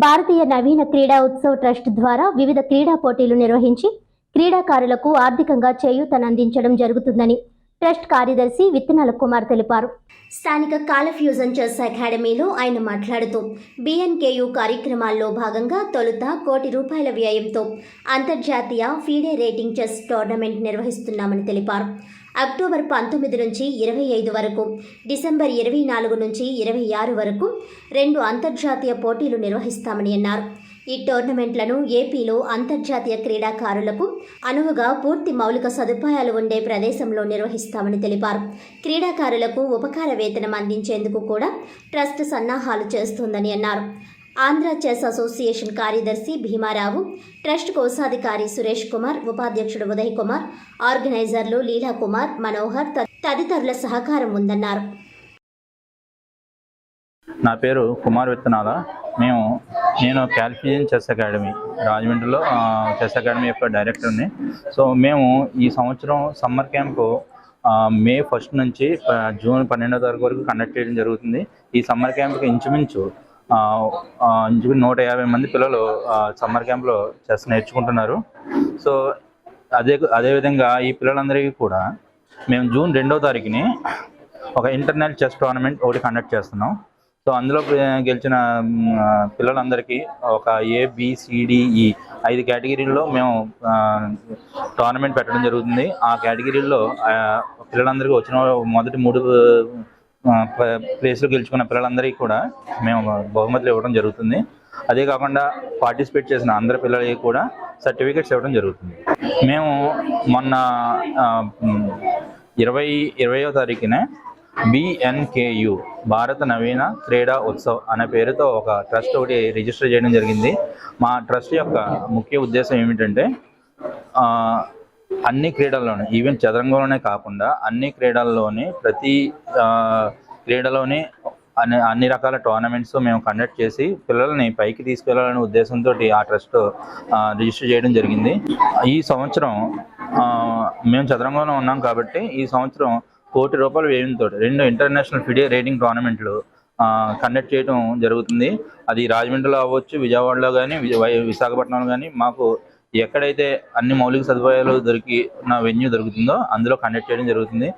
భారతీయ నవీన క్రీడా ఉత్సవ్ ట్రస్ట్ ద్వారా వివిధ క్రీడా పోటీలు నిర్వహించి క్రీడాకారులకు ఆర్థికంగా చేయూతనందించడం జరుగుతుందని ట్రస్ట్ కార్యదర్శి విత్తనాల కుమార్ తెలిపారు. స్థానిక కాల ఫ్యూజన్ చెస్ అకాడమీలో ఆయన మాట్లాడుతూ బిఎన్కేయు కార్యక్రమాల్లో భాగంగా తొలుత కోటి రూపాయల వ్యయంతో అంతర్జాతీయ ఫీడే రేటింగ్ చెస్ టోర్నమెంట్ నిర్వహిస్తున్నామని తెలిపారు. అక్టోబర్ పంతొమ్మిది నుంచి ఇరవై ఐదు వరకు డిసెంబర్ ఇరవై నాలుగు నుంచి ఇరవై ఆరు వరకు రెండు అంతర్జాతీయ పోటీలు నిర్వహిస్తామని అన్నారు. ఈ టోర్నమెంట్లను ఏపీలో అంతర్జాతీయ క్రీడాకారులకు అనువుగా పూర్తి మౌలిక సదుపాయాలు ఉండే ప్రదేశంలో నిర్వహిస్తామని తెలిపారు. క్రీడాకారులకు ఉపకార వేతనం అందించేందుకు కూడా ట్రస్ట్ సన్నాహాలు చేస్తుందని అన్నారు. ఆంధ్ర చెస్ అసోసియేషన్ కార్యదర్శి భీమారావు ట్రస్ట్ కోశాధికారి సురేష్ కుమార్ ఉపాధ్యక్షుడు ఉదయ్ కుమార్ ఆర్గనైజర్లు లీలా కుమార్ మనోహర్ తదితరుల సహకారం ఉందన్నారు. నా పేరు కుమార్ విత్తనాల. మేము నేను క్యాల్ఫియన్ చెస్ అకాడమీ రాజమండ్రిలో చెస్ అకాడమీ యొక్క డైరెక్టర్ని. సో మేము ఈ సంవత్సరం సమ్మర్ క్యాంపు మే ఫస్ట్ నుంచి జూన్ పన్నెండో తారీఖు వరకు కండక్ట్ చేయడం జరుగుతుంది. ఈ సమ్మర్ క్యాంప్కి ఇంచుమించు ఇంచుమించు నూట యాభై మంది పిల్లలు సమ్మర్ క్యాంప్లో చెస్ నేర్చుకుంటున్నారు. సో అదే అదేవిధంగా ఈ పిల్లలందరికీ కూడా మేము జూన్ రెండవ తారీఖుని ఒక ఇంటర్నల్ చెస్ టోర్నమెంట్ ఒకటి కండక్ట్ చేస్తున్నాం. సో అందులో గెలిచిన పిల్లలందరికీ ఒక ఏబిసిడిఈ ఐదు కేటగిరీల్లో మేము టోర్నమెంట్ పెట్టడం జరుగుతుంది. ఆ కేటగిరీల్లో పిల్లలందరికీ వచ్చిన మొదటి మూడు ప్లేస్లో గెలుచుకున్న పిల్లలందరికీ కూడా మేము బహుమతులు ఇవ్వడం జరుగుతుంది. అదే కాకుండా పార్టిసిపేట్ చేసిన అందరి పిల్లలకి కూడా సర్టిఫికెట్స్ ఇవ్వడం జరుగుతుంది. మేము మొన్న ఇరవై ఇరవయో తారీఖునే బిఎన్కేయు భారత నవీన క్రీడా ఉత్సవ్ అనే పేరుతో ఒక ట్రస్ట్ ఒకటి రిజిస్టర్ చేయడం జరిగింది. మా ట్రస్ట్ యొక్క ముఖ్య ఉద్దేశం ఏమిటంటే అన్ని క్రీడల్లోనూ ఈవెన్ చదరంగంలోనే కాకుండా అన్ని క్రీడల్లోనే ప్రతి క్రీడలోనే అన్ని అన్ని రకాల టోర్నమెంట్స్ మేము కండక్ట్ చేసి పిల్లల్ని పైకి తీసుకెళ్ళాలనే ఉద్దేశంతో ఆ ట్రస్ట్ రిజిస్టర్ చేయడం జరిగింది. ఈ సంవత్సరం మేము చదరంగంలో ఉన్నాం కాబట్టి ఈ సంవత్సరం కోటి రూపాయల వ్యయంతో రెండు ఇంటర్నేషనల్ ఫిడే రేటింగ్ టోర్నమెంట్లు కండక్ట్ చేయడం జరుగుతుంది. అది రాజమండ్రిలో అవ్వచ్చు విజయవాడలో కానీ విశాఖపట్నంలో కానీ మాకు ఎక్కడైతే అన్ని మౌలిక సదుపాయాలు దొరికి నా వెన్యూ దొరుకుతుందో అందులో కండక్ట్ చేయడం జరుగుతుంది.